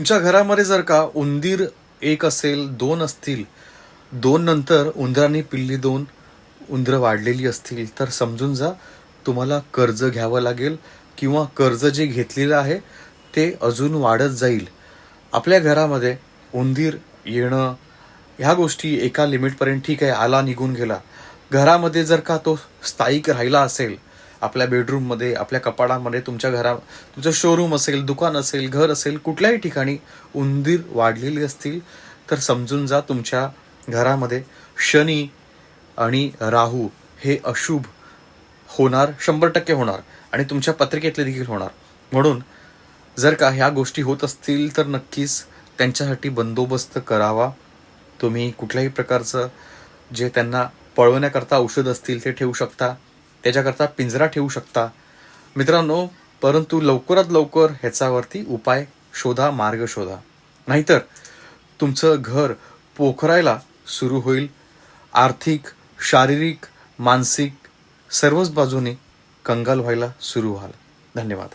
तुमच्या घरामध्ये जर का उंदीर एक असेल दोन असतील दोन नंतर उंदरांनी पिल्ली दोन उंदरं वाढलेली असतील तर समजून जा तुम्हाला कर्ज घ्यावं लागेल किंवा कर्ज जे घेतलेलं आहे ते अजून वाढत जाईल. आपल्या घरामध्ये उंदीर येणं ह्या गोष्टी एका लिमिटपर्यंत ठीक आहे आला निघून गेला. घरामध्ये जर का तो स्थायिक राहिला असेल आपल्या बेडरूममध्ये आपल्या कपाडामध्ये तुमच्या घरा तुमचं शोरूम असेल दुकान असेल घर असेल कुठल्याही ठिकाणी उंदीर वाढलेली असतील तर समजून जा तुमच्या घरामध्ये शनी आणि राहू हे अशुभ होणार शंभर टक्के होणार आणि तुमच्या पत्रिकेतले देखील होणार. म्हणून जर का ह्या गोष्टी होत असतील तर नक्कीच त्यांच्यासाठी बंदोबस्त करावा. तुम्ही कुठल्याही प्रकारचं जे त्यांना पळवण्याकरता औषध असतील ते ठेवू शकता. त्याच्याकरता पिंजरा ठेवू शकता. मित्रांनो परंतु लवकरात लवकर ह्याच्यावरती उपाय शोधा मार्ग शोधा. नाहीतर तुमचं घर पोखरायला सुरू होईल. आर्थिक शारीरिक मानसिक सर्वच बाजूने कंगाल व्हायला सुरू व्हाल. धन्यवाद.